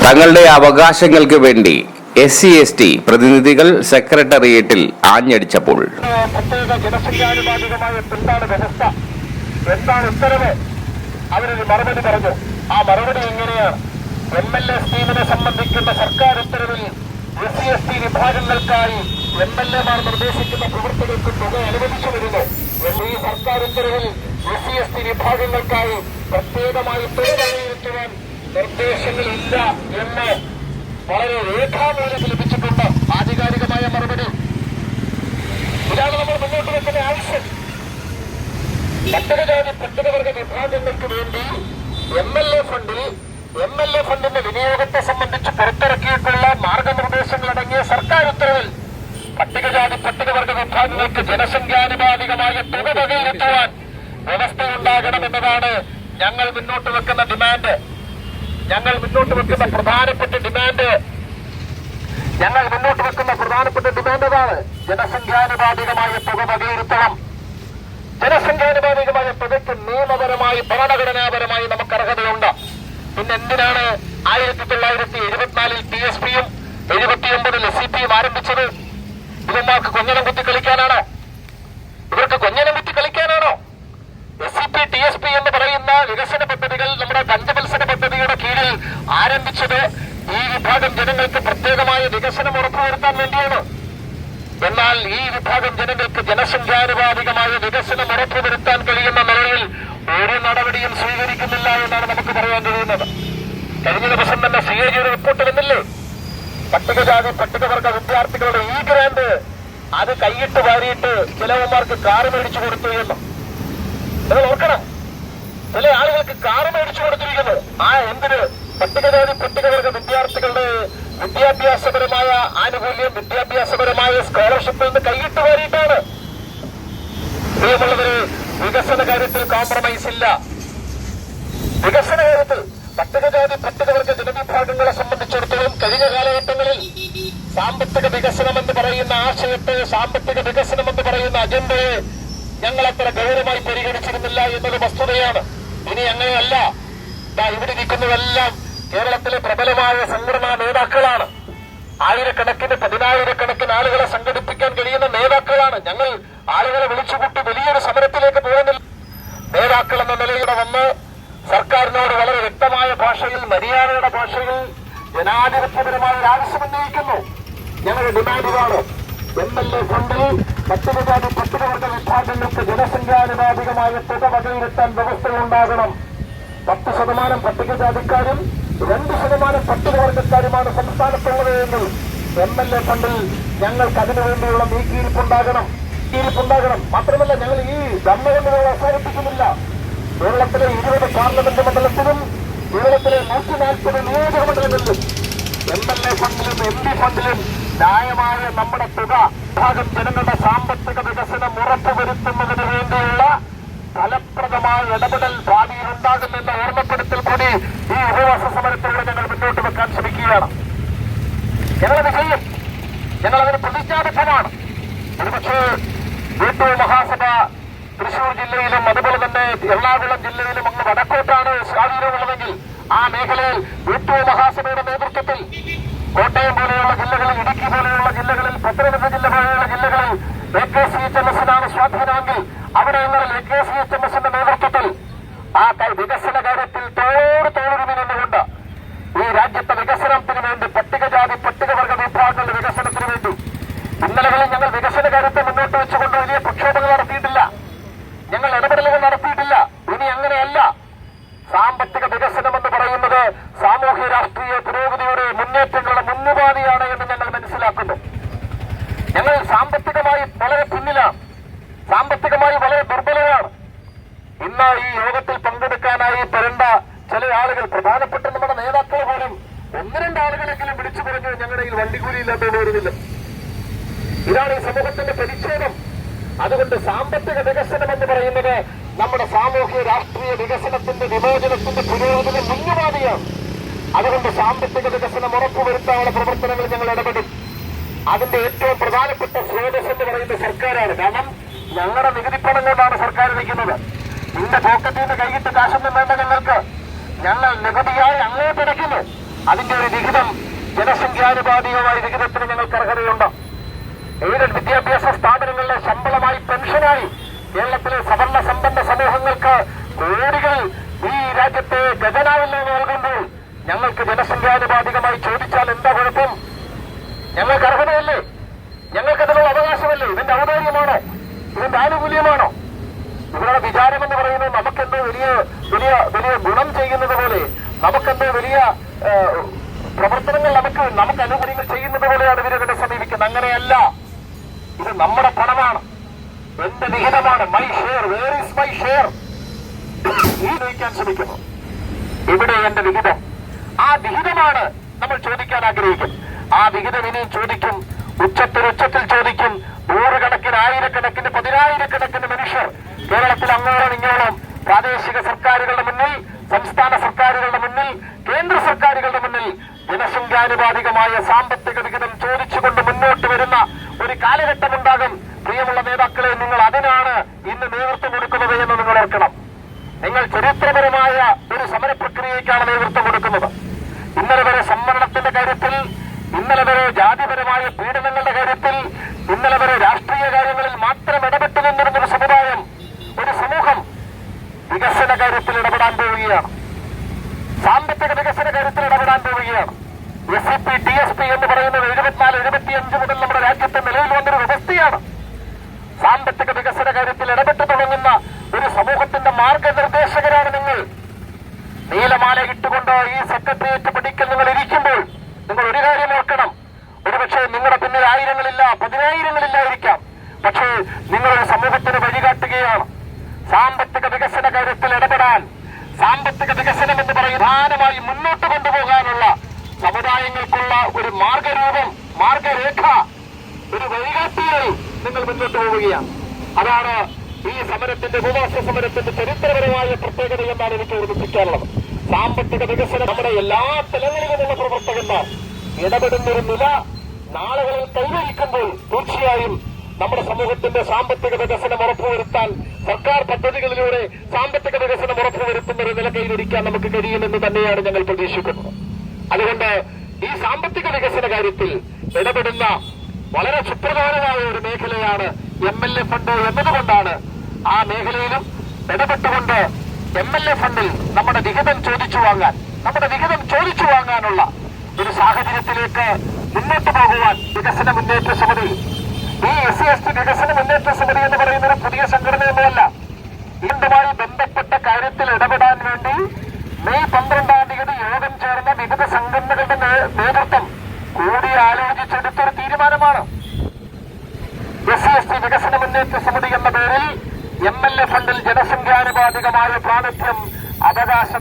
തങ്ങളുടെ അവകാശങ്ങൾക്ക് വേണ്ടി എസ് സി എസ് ടി പ്രതിനിധികൾ സെക്രട്ടേറിയറ്റിൽ ആഞ്ഞടിച്ചപ്പോൾ. മറുപടി പറഞ്ഞു. ആ മറുപടി സ്കീമിനെ സംബന്ധിക്കുന്ന സർക്കാർ ഉത്തരവിൽ എസ് സി എസ് ടി വിഭാഗങ്ങൾക്കായി ഈ സർക്കാർ ഉത്തരവിൽ വിഭാഗങ്ങൾക്കായി പ്രത്യേകമായി തുക നിർദ്ദേശങ്ങളില്ല എന്ന് വളരെ രേഖാമൂലം ലഭിച്ചിട്ടുണ്ട്. ആധികാരികമായ മറുപടി. ഇതാണ് നമ്മൾ മുന്നോട്ട് വെക്കുന്ന ആവശ്യം. പട്ടികജാതി പട്ടികവർഗ വിഭാഗങ്ങൾക്ക് വേണ്ടി എം എൽ എ ഫണ്ടിൽ എം എൽ എ ഫണ്ടിന്റെ വിനിയോഗത്തെ സംബന്ധിച്ച് പുറത്തിറക്കിയിട്ടുള്ള മാർഗനിർദ്ദേശങ്ങളടങ്ങിയ സർക്കാർ ഉത്തരവിൽ പട്ടികജാതി പട്ടികവർഗ വിഭാഗങ്ങൾക്ക് ജനസംഖ്യാനുപാതികമായ തുക വകയിരുത്തുവാൻ വ്യവസ്ഥയുണ്ടാകണമെന്നതാണ് ഞങ്ങൾ മുന്നോട്ട് വെക്കുന്ന ഡിമാൻഡ്. ഞങ്ങൾ മുന്നോട്ട് വെക്കുന്ന പ്രധാനപ്പെട്ട ഡിമാൻഡ്. ഞങ്ങൾ മുന്നോട്ട് വെക്കുന്ന പ്രധാനപ്പെട്ട ഡിമാൻഡ് അതാണ് ജനസംഖ്യാനുപാതികമായ തുക വകയിരുത്തണം. ജനസംഖ്യാനുപാതികമായ തുകയ്ക്ക് നിയമപരമായി ഭരണഘടനാപരമായി നമുക്ക് അർഹതയുണ്ട്. പിന്നെ എന്തിനാണ് ആയിരത്തി തൊള്ളായിരത്തി എഴുപത്തിനാലിൽ പി എസ് പിയും എഴുപത്തിയൊമ്പതിൽ എസ് സി പിയും ആരംഭിച്ചത്? ഇവന്മാർക്ക് കൊഞ്ഞനം കുത്തി കളിക്കാനാണോ ഇവർക്ക് കൊഞ്ഞനം കുത്തി കളിക്കാനാണോ S C P T S P എന്ന് പറയുന്ന വികസന പദ്ധതികൾ നമ്മുടെ പഞ്ചവത്സര പദ്ധതിയുടെ കീഴിൽ ആരംഭിച്ചത് ഈ വിഭാഗം ജനങ്ങൾക്ക് പ്രത്യേകമായ വികസനം ഉറപ്പുവരുത്താൻ വേണ്ടിയാണ്. എന്നാൽ ഈ വിഭാഗം ജനങ്ങൾക്ക് ജനസംഖ്യാനുപാതികമായ വികസനം ഉറപ്പുവരുത്താൻ കഴിയുന്ന നിലയിൽ ഒരു നടപടിയും സ്വീകരിക്കുന്നില്ല എന്നാണ് നമുക്ക് പറയാൻ കഴിയുന്നത്. കഴിഞ്ഞ ദിവസം തന്നെ സി എ ജി ഒരു റിപ്പോർട്ട് വന്നില്ലേ? പട്ടികജാതി പട്ടികവർഗ വിദ്യാർത്ഥികളുടെ ഈ ഗ്രാൻഡ് അത് കൈയിട്ട് വാരിയിട്ട് ചിലവന്മാർക്ക് കാറ് മേടിച്ചു കൊടുത്തു എന്ന്. നിങ്ങൾ ഓർക്കണം. ചില ആളുകൾക്ക് കാറ് മേടിച്ചു കൊടുത്തിരിക്കുന്നു. ആ എന്തിന്? പട്ടികജാതി പട്ടികവർഗ വിദ്യാർത്ഥികളുടെ വിദ്യാഭ്യാസപരമായ ആനുകൂല്യം വിദ്യാഭ്യാസപരമായ സ്കോളർഷിപ്പിൽ നിന്ന് കൈയിട്ട് വാരിയിട്ടാണ്. പ്രിയമുള്ളവര് വികസന കാര്യത്തിൽ കോംപ്രമൈസ് ഇല്ല. വികസന കാര്യത്തിൽ പട്ടികജാതി പട്ടികവർഗ ജനവിഭാഗങ്ങളെ സംബന്ധിച്ചിടത്തോളം കഴിഞ്ഞ കാലഘട്ടങ്ങളിൽ സാമ്പത്തിക വികസനം എന്ന് പറയുന്ന ആശയത്തെ സാമ്പത്തിക വികസനം എന്ന് പറയുന്ന അജണ്ടയെ ഞങ്ങൾ അത്ര ഗൗരവമായി പരിഗണിച്ചിരുന്നില്ല എന്നത് വസ്തുതയാണ്. ഇനി അങ്ങനെയല്ല. ഇവിടെ ഇരിക്കുന്നതെല്ലാം കേരളത്തിലെ പ്രബലമായ സംഘടനാ നേതാക്കളാണ്. ആയിരക്കണക്കിന് പതിനായിരക്കണക്കിന് ആളുകളെ സംഘടിപ്പിക്കാൻ കഴിയുന്ന നേതാക്കളാണ്. ഞങ്ങൾ ആളുകളെ വിളിച്ചുകൂട്ടി വലിയൊരു സമരത്തിലേക്ക് പോകുന്നില്ല. നേതാക്കൾ എന്ന നിലയുടെ വന്ന് സർക്കാരിനോട് വളരെ വ്യക്തമായ ഭാഷയിൽ മര്യാദയുടെ ഭാഷയിൽ ജനാധിപത്യപരമായ ഒരു ആവശ്യം ഉന്നയിക്കുന്നു. ഞങ്ങളുടെ ഡിമാൻഡ് ഇതാണ്. എം എൽ എ ഫണ്ടിൽ പട്ടികജാതി പട്ടികവർഗ വിഭാഗങ്ങൾക്ക് ജനസംഖ്യാനുപാതികമായ തുക വകയിരുത്താൻ വ്യവസ്ഥയുണ്ടാകണം. പത്ത് ശതമാനം പട്ടികജാതിക്കാരും രണ്ട് ശതമാനം പട്ടികവർഗക്കാരുമാണ് സംസ്ഥാനത്തുള്ളത് എങ്കിൽ എം എൽ എ ഫണ്ടിൽ ഞങ്ങൾക്ക് അതിനുവേണ്ടിയുള്ള നീക്കിയിരിപ്പുണ്ടാകണം. നീക്കിയിരിപ്പുണ്ടാകണം മാത്രമല്ല ഞങ്ങൾ ഈ ഗവൺമെന്റുകൾ അവസാനിപ്പിക്കുന്നില്ല. കേരളത്തിലെ ഇരുപത് പാർലമെന്റ് മണ്ഡലത്തിലും കേരളത്തിലെ നൂറ്റി നാൽപ്പത് നിയോജക മണ്ഡലങ്ങളിലും എം എൽ എ ഫണ്ടിലും എം പി ഫണ്ടിലും ന്യായമായ നമ്മുടെ തുക ഭാഗം ജനങ്ങളുടെ സാമ്പത്തിക വികസനം ഉറപ്പുവരുത്തുന്നതിന് വേണ്ടിയുള്ള ഫലപ്രദമായ ഇടപെടൽ ഭാവിയിൽ ഉണ്ടാകുമെന്ന ഓർമ്മപ്പെടുത്തൽ കൂടി ഉപവാസ സമരത്തിലൂടെ ഞങ്ങൾ മുന്നോട്ട് വെക്കാൻ ശ്രമിക്കുകയാണ്. ഞങ്ങളത് ചെയ്യും ഞങ്ങളതിന് പ്രതിജ്ഞാബദ്ധമാണ്. ഒരുപക്ഷേ ഏറ്റവും മഹാസഭ തൃശൂർ ജില്ലയിലും അതുപോലെ തന്നെ എറണാകുളം ജില്ലയിലും അങ്ങ് വടക്കോട്ടാണ് സ്വാധീനമുള്ളതെങ്കിൽ ആ മേഖലയിൽ ഏറ്റവും മഹാസഭയുടെ നേതൃത്വത്തിൽ കോട്ടയം പോലെയുള്ള ജില്ലകളിൽ ഇടുക്കി പോലെയുള്ള ജില്ലകളിൽ പത്തനംതിട്ട ജില്ല പോലെയുള്ള ജില്ലകളിൽ A K C H M എസിനാണ് സ്വാധീനമെങ്കിൽ അവിടെയുങ്ങളിൽ A K C H M എസിന്റെ നേതൃത്വത്തിൽ ആ വികസന കാര്യത്തിൽ തോട് തോടുരുമി നിന്നുകൊണ്ട് ഈ രാജ്യത്തെ വികസനത്തിന് വേണ്ടി പട്ടികജാതി പട്ടികവർഗ വിഭാഗങ്ങളുടെ വികസനത്തിന് വേണ്ടി ഇന്നലകളിൽ ഞങ്ങൾ വികസന കാര്യത്തെ മുന്നോട്ട് വെച്ചുകൊണ്ട് വലിയ പ്രക്ഷോഭങ്ങൾ നടത്തിയിട്ടില്ല. ഞങ്ങൾ ഇടപെടലുകൾ നടത്തിയിട്ടില്ല. ഇനി അങ്ങനെയല്ല. സാമ്പത്തിക വികസനം എന്ന് പറയുന്നത് സാമൂഹ്യ രാഷ്ട്രീയ പുരോഗതിയുടെ മുന്നേറ്റങ്ങളുടെ മുന്നുപാധിയാണ് എന്ന് ഞങ്ങൾ മനസ്സിലാക്കുന്നു. ഞങ്ങൾ സാമ്പത്തികമായി വളരെ പിന്നിലാണ് സാമ്പത്തികമായി വളരെ ദുർബലരാണ്. ഇന്ന് ഈ യോഗത്തിൽ പെരണ്ട ചില ആളുകൾ പ്രധാനപ്പെട്ട നമ്മുടെ നേതാക്കൾ പോലും ഒന്ന് രണ്ട് ആളുകളെങ്കിലും വിളിച്ചു പറഞ്ഞു ഞങ്ങളുടെ കയ്യിൽ വണ്ടിക്കൂലിയില്ലാത്ത വരുന്നില്ല ഇതാണ് ഈ സമൂഹത്തിന്റെ പരിച്ഛേദം അതുകൊണ്ട് സാമ്പത്തിക വികസനം എന്ന് പറയുന്നത് നമ്മുടെ സാമൂഹ്യ രാഷ്ട്രീയ വികസനത്തിന്റെ വിമോചനത്തിന്റെ പുരോഗതിയുടെ മുന്നുപാധിയാണ് അതുകൊണ്ട് സാമ്പത്തിക വികസനം ഉറപ്പുവരുത്താനുള്ള പ്രവർത്തനങ്ങൾ ഞങ്ങൾ ഇടപെടും. അതിന്റെ ഏറ്റവും പ്രധാനപ്പെട്ട സ്രോതസ് എന്ന് പറയുന്നത് സർക്കാരാണ്. കാരണം ഞങ്ങളുടെ നികുതിപ്പണം കൊണ്ടാണ് സർക്കാർ നിൽക്കുന്നത് നിന്റെ പോക്കറ്റിൽ നിന്ന് കൈയിട്ട് കാശൊന്നും വേണ്ട ഞങ്ങൾക്ക് ഞങ്ങൾ നികുതിയായി അങ്ങേ പിടിക്കുന്നു അതിന്റെ ഒരു വിഹിതം ജനസംഖ്യാനുപാതികമായ വിഹിതത്തിന് ഞങ്ങൾക്ക് അർഹതയുണ്ട്. എയ്ഡഡ് വിദ്യാഭ്യാസ സ്ഥാപനങ്ങളിലെ ശമ്പളമായി പെൻഷനായി കേരളത്തിലെ സവർണ സമ്പന്ന സമൂഹങ്ങൾക്ക് കോടികൾ ഈ രാജ്യത്തെ ഖജനാവിൽ നൽകുമ്പോൾ ഞങ്ങൾക്ക് ജനസംഖ്യാനുപാതികമായി ചോദിച്ചാൽ എന്താ കുഴപ്പം? ഞങ്ങൾക്ക് അർഹതയല്ലേ? ഞങ്ങൾക്ക് അതിനുള്ള അവകാശമല്ലേ? ഇതിന്റെ ഔദാര്യമാണോ? ഇതിന്റെ ആനുകൂല്യമാണോ? നമുക്കെന്തോ വലിയ വലിയ വലിയ ഗുണം ചെയ്യുന്നത് പോലെ നമുക്കെന്തോ വലിയ പ്രവർത്തനങ്ങൾ നമുക്ക് നമുക്ക് അനുകൂല്യങ്ങൾ ചെയ്യുന്നത് പോലെയാണ് ഇവരെ സമീപിക്കുന്നത്. അങ്ങനെയല്ല. ഇത് നമ്മുടെ പണമാണ്. എന്റെ വിഹിതമാണ്. My share where is my share ഈ നയിക്കാൻ ശ്രമിക്കുന്നു. ഇവിടെ എന്റെ വിഹിതം. ആ വിഹിതമാണ് നമ്മൾ ചോദിക്കാൻ ആഗ്രഹിക്കും. ആ വിഹിതം ഇനിയും ചോദിക്കും. ഉച്ചത്തിൽ ഉച്ചത്തിൽ ചോദിക്കും. നൂറുകണക്കിന് ആയിരക്കണക്കിന് പതിനായിരക്കണക്കിന് മനുഷ്യർ കേരളത്തിൽ അങ്ങോളം ഇങ്ങോളം പ്രാദേശിക സർക്കാരുകളുടെ മുന്നിൽ സംസ്ഥാന സർക്കാരുകളുടെ മുന്നിൽ കേന്ദ്ര സർക്കാരുകളുടെ മുന്നിൽ ജനസംഖ്യാനുപാതികമായ സാമ്പത്തിക വിഹിതം ചോദിച്ചുകൊണ്ട് മുന്നോട്ട് വരുന്ന ഒരു കാലഘട്ടം ഉണ്ടാകും. പ്രിയമുള്ള നേതാക്കളെ നിങ്ങൾ അതിനാണ് ഇന്ന് നേതൃത്വം കൊടുക്കുന്നത് എന്ന് നിങ്ങൾ ഓർക്കണം. നിങ്ങൾ ചരിത്രപരമായ ഒരു സമര പ്രക്രിയയ്ക്കാണ് നേതൃത്വം കൊടുക്കുന്നത്. ഇന്നലെ വരെ സംവരണത്തിന്റെ കാര്യത്തിൽ ഇന്നലെ വരെ ജാതിപരമായ പീഡനങ്ങളുടെ കാര്യത്തിൽ ഇന്നലെ വരെ രാഷ്ട്രീയ കാര്യങ്ങളിൽ മാത്രം ഇടപെട്ടു നിന്നിരുന്ന ഒരു സമുദായം ഒരു സമൂഹം വികസന കാര്യത്തിൽ ഇടപെടാൻ പോവുകയാണ്. സാമ്പത്തിക വികസന കാര്യത്തിൽ ഇടപെടാൻ പോവുകയാണ്. S C P T S P എന്ന് പറയുന്നത് എഴുപത്തിനാല് എഴുപത്തിയഞ്ച് മുതൽ നമ്മുടെ രാജ്യത്തെ നിലവിൽ വന്നൊരു വ്യവസ്ഥയാണ്. സാമ്പത്തിക വികസന കാര്യത്തിൽ ഇടപെട്ടു തുടങ്ങുന്ന ഒരു സമൂഹത്തിന്റെ മാർഗനിർദ്ദേശകരാണ് നിങ്ങൾ. നീലമാല ഇട്ടുകൊണ്ട് ഈ സെക്രട്ടേറിയറ്റ് പഠിക്കൽ നിങ്ങൾ ഇരിക്കുമ്പോൾ നിങ്ങൾ ഒരു കാര്യം ഓർക്കണം. ഒരുപക്ഷെ നിങ്ങളുടെ പിന്നിൽ ആയിരങ്ങളില്ല പതിനായിരങ്ങളില്ലായിരിക്കാം. പക്ഷേ നിങ്ങളൊരു സമൂഹത്തിന് വഴികാട്ടുകയാണ്. സാമ്പത്തിക വികസന കാര്യത്തിൽ ഇടപെടാൻ സാമ്പത്തിക വികസനം എന്ന് പറയും പ്രധാനമായി മുന്നോട്ട് കൊണ്ടുപോകാനുള്ള സമുദായങ്ങൾക്കുള്ള ഒരു മാർഗരൂപം മാർഗരേഖ ഒരു വഴികാട്ടിയായി നിങ്ങൾ മുന്നോട്ട് പോവുകയാണ്. അതാണ് ഈ സമരത്തിന്റെ ഉപവാസ സമരത്തിന്റെ ചരിത്രപരമായ പ്രത്യേകത എന്നാണ് എനിക്ക് ഓർമ്മിപ്പിക്കാനുള്ളത്. സാമ്പത്തിക വികസനം നമ്മുടെ എല്ലാ തലങ്ങളിലുമുള്ള പ്രവർത്തകന്മാർ ഇടപെടുന്ന ഒരു നില നാളുകളിൽ കൈവരിക്കുമ്പോൾ തീർച്ചയായും നമ്മുടെ സമൂഹത്തിന്റെ സാമ്പത്തിക വികസനം ഉറപ്പുവരുത്താൻ സർക്കാർ പദ്ധതികളിലൂടെ സാമ്പത്തിക വികസനം ഉറപ്പുവരുത്തുന്ന ഒരു നില കൈവരിക്കാൻ നമുക്ക് കഴിയുമെന്ന് തന്നെയാണ് ഞങ്ങൾ പ്രതീക്ഷിക്കുന്നത്. അതുകൊണ്ട് ഈ സാമ്പത്തിക വികസന കാര്യത്തിൽ ഇടപെടുന്ന വളരെ സുപ്രധാനമായ ഒരു മേഖലയാണ് എം എൽ എ ഫണ്ട് എന്നതുകൊണ്ടാണ് ആ മേഖലയിലും ഇടപെട്ടുകൊണ്ട് എം എൽ എ ഫണ്ടിൽ നമ്മുടെ വിഹിതം ചോദിച്ചു വാങ്ങാൻ നമ്മുടെ വിഹിതം ചോദിച്ചു വാങ്ങാനുള്ള ഒരു സാഹചര്യത്തിലേക്ക് മുന്നോട്ട് പോകുവാൻ വികസന മുന്നേറ്റ സമിതി ഈ എസ് സി എസ് ടി വികസന മുന്നേറ്റ സമിതി എന്ന് പറയുന്ന ഒരു പുതിയ സംഘടനയൊന്നുമല്ല. ഇതുമായി ബന്ധപ്പെട്ട കാര്യത്തിൽ ഇടപെടാൻ വേണ്ടി മെയ് പന്ത്രണ്ടാം തീയതി യോഗം ചേർന്ന വിവിധ സംഘടനകളുടെ നേതൃത്വം കൂടി ആലോചിച്ചെടുത്തൊരു തീരുമാനമാണ്. എസ് സി എസ് ടി വികസന മുന്നേറ്റ സമിതി എന്ന പേരിൽ എം എൽ എ ഫണ്ടിൽ ജനസംഖ്യാനുപാതികമായ പ്രാതിഥ്യം അവകാശം